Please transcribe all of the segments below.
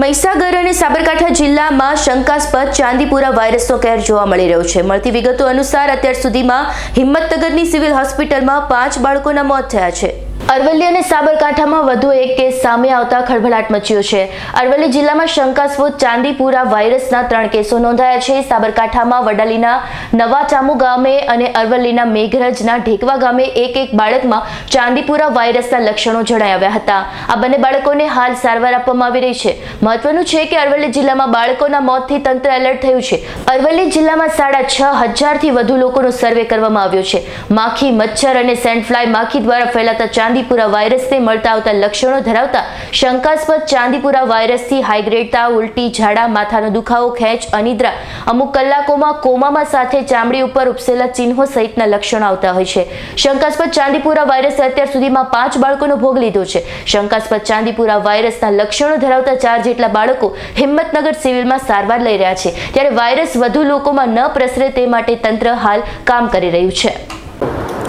મહીસાગર અને સાબરકાંઠા જિલ્લામાં શંકાસ્પદ ચાંદીપુરા વાયરસનો કહેર જોવા મળી રહ્યો છે. મળતી વિગતો અનુસાર અત્યાર સુધીમાં હિંમતનગરની સિવિલ હોસ્પિટલમાં પાંચ બાળકોના મોત થયા છે. અરવલ્લી અને સાબરકાંઠામાં વધુ એક કેસ સામે આવતા ખળભળાટ મચ્યો છે. અરવલ્લી જિલ્લામાં શંકાસ્પદ ચાંદીપુરા વાયરસના ત્રણ કેસો નોંધાયા છે. સાબરકાંઠામાં વડાલીના નવા ચામુ ગામે અને અરવલ્લીના મેઘરજના ઢેકવા ગામે એક એક બાળકમાં ચાંદીપુરા વાયરસના લક્ષણો જણાવ્યા હતા. આ બંને બાળકોને હાલ સારવાર આપવામાં આવી રહી છે. મહત્વનું છે કે અરવલ્લી જિલ્લામાં બાળકોના મોતથી તંત્ર એલર્ટ થયું છે. અરવલ્લી જિલ્લામાં સાડા છ હજારથી વધુ લોકોનો સર્વે કરવામાં આવ્યો છે. માખી, મચ્છર અને સેન્ડફ્લાય માખી દ્વારા ફેલાતા ચાંદીપુરા વાયરસને મળતા આવતા લક્ષણો ધરાવતા શંકાસ્પદ ચાંદીપુરા વાયરસથી હાઈગ્રેડતા ઉલટી ઝાડા માથાનો દુખાવો ખેંચ અનિદ્રા. અમુક કલાકોમાં કોમામાં સાથે ચામડી ઉપર ઉપસેલા ચિહ્નો સહિતના લક્ષણો આવતા હોય છે. શંકાસ્પદ ચાંદીપુરા વાયરસે અત્યાર સુધીમાં પાંચ બાળકોનો ભોગ લીધો છે. શંકાસ્પદ ચાંદીપુરા વાયરસના લક્ષણો ધરાવતા ચાર જેટલા બાળકો હિંમતનગર સિવિલમાં સારવાર લઈ રહ્યા છે. ત્યારે વાયરસ વધુ લોકોમાં ન પ્રસરે તે માટે તંત્ર હાલ કામ કરી રહ્યું છે.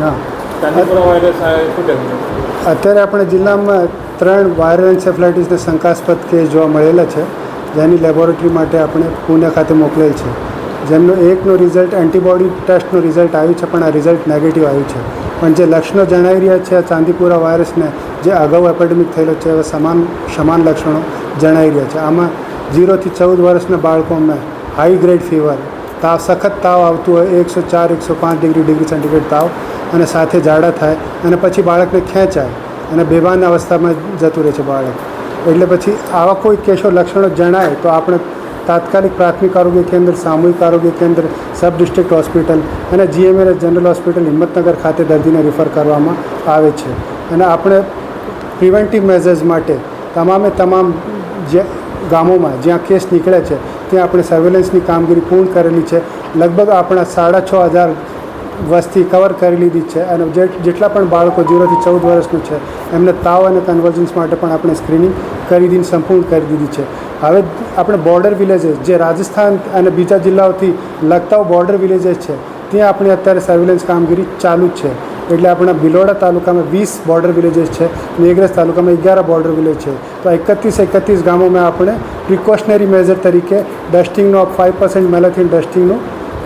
હા. અત્યારે આપણે જિલ્લામાં ત્રણ વાયરલ એન્સેફલાઇટીસના શંકાસ્પદ કેસ જોવા મળેલા છે, જેની લેબોરેટરી માટે આપણે પુણે ખાતે મોકલેલ છે. જેમનો એકનો રિઝલ્ટ, એન્ટીબોડી ટેસ્ટનું રિઝલ્ટ આવ્યું છે, પણ આ રિઝલ્ટ નેગેટિવ આવ્યું છે. પણ જે લક્ષણો જણાવી રહ્યા છે, આ ચાંદીપુરા વાયરસને જે અગાઉ એપેડેમિક થયેલો છે, એવા સમાન સમાન લક્ષણો જણાવી રહ્યા છે. આમાં ઝીરોથી ચૌદ વર્ષના બાળકોમાં હાઈ ગ્રેડ ફીવર તાવ, સખત તાવ આવતું હોય, એકસો ચાર, એકસો પાંચ ડિગ્રી ડિગ્રી સેન્ટીગ્રેડ તાવ અને સાથે ઝાડા થાય અને પછી બાળકને ખેંચાય અને બેભાન અવસ્થામાં જતું રહે છે બાળક. એટલે પછી આવા કોઈ કેસો, લક્ષણો જણાય તો આપણે તાત્કાલિક પ્રાથમિક આરોગ્ય કેન્દ્ર, સામૂહિક આરોગ્ય કેન્દ્ર, સબ ડિસ્ટ્રિક્ટ હોસ્પિટલ અને જીએમએલ, જનરલ હોસ્પિટલ, હિંમતનગર ખાતે દર્દીને રિફર કરવામાં આવે છે. અને આપણે પ્રિવેન્ટિવ મેઝર્સ માટે તમામે તમામ જે ગામોમાં જ્યાં કેસ નીકળે છે ત્યાં આપણે સર્વેલન્સની કામગીરી પૂર્ણ કરેલી છે. લગભગ આપણા સાડા છ હજાર વસ્તી કવર કરી લીધી છે અને જેટલા પણ બાળકો ઝીરોથી ચૌદ વર્ષનું છે, એમને તાવ અને કન્વર્જન્સ માટે પણ આપણે સ્ક્રીનિંગ કરી દીધી, સંપૂર્ણ કરી દીધી છે. હવે આપણે બોર્ડર વિલેજીસ જે રાજસ્થાન અને બીજા જિલ્લાઓથી લગતા બોર્ડર વિલેજીસ છે, ત્યાં આપણે અત્યારે સર્વેલન્સ કામગીરી ચાલુ જ છે. એટલે આપણા બિલોડા તાલુકામાં વીસ બોર્ડર વિલેજીસ છે મેઘરજ તાલુકામાં અગિયાર બોર્ડર વિલેજ છે. તો એકત્રીસ એકત્રીસ ગામોમાં આપણે પ્રિકોશનરી મેઝર તરીકે ડસ્ટિંગનો ફાઇવ પર્સન્ટ મેલેથીન ડસ્ટિંગનો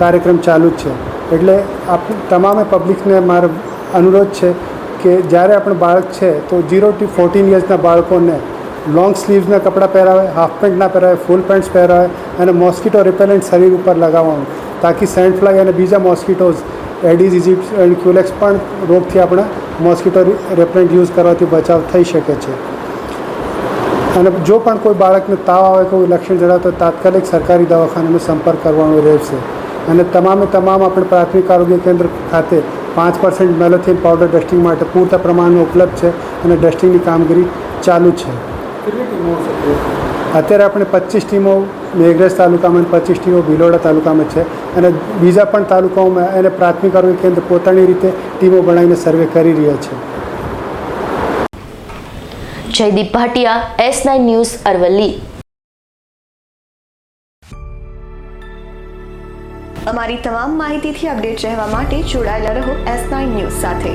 કાર્યક્રમ ચાલુ જ છે. એટલે આપ તમામે પબ્લિકને મારો અનુરોધ છે કે જ્યારે આપણે બાળક છે તો ઝીરો ટુ ફોર્ટીન યર્સના બાળકોને લોંગ સ્લીવ્સના કપડાં પહેરાવે હાફ પેન્ટ ના પહેરાવે ફૂલ પેન્ટ્સ પહેરાવે અને મોસ્કીટો રિપેલન્ટ શરીર ઉપર લગાવવાનું, તાકી સેન્ડ ફ્લાય અને બીજા મોસ્કીટોઝ એડીઝ ઇજિપ્ટ એન્ડ ક્યુલેક્સ પણ રોગથી આપણે મોસ્કિટો રેપરેન્ટ યુઝ કરવાથી બચાવ થઈ શકે છે. અને જો પણ કોઈ બાળકને તાવ આવે, કોઈ લક્ષણ જણાવે તો તાત્કાલિક સરકારી દવાખાનાનો સંપર્ક કરવાનો રહેશે. અને તમામે તમામ આપણે પ્રાથમિક આરોગ્ય કેન્દ્ર ખાતે પાંચ પર્સન્ટ મેલોથિન પાવડર ડસ્ટિંગ માટે પૂરતા પ્રમાણમાં ઉપલબ્ધ છે અને ડસ્ટિંગની કામગીરી ચાલુ છે. કેટલી ટીમો છે? અત્યારે આપણે પચીસ ટીમો મેઘરજ તાલુકામાં પચીસ ટીમો ભિલોડા તાલુકામાં છે. અને બીજા પણ તાલુકાઓમાં એને પ્રાથમિક આરોગ્ય કેન્દ્ર પોતાની રીતે ટીમો બનાવીને સર્વે કરી રહ્યા છે. Jaydeep Bhatia S nine news Aravalli. અમારી તમામ માહિતીથી અપડેટ રહેવા માટે જોડાયેલા રહો એસ નાઇન ન્યૂઝ સાથે.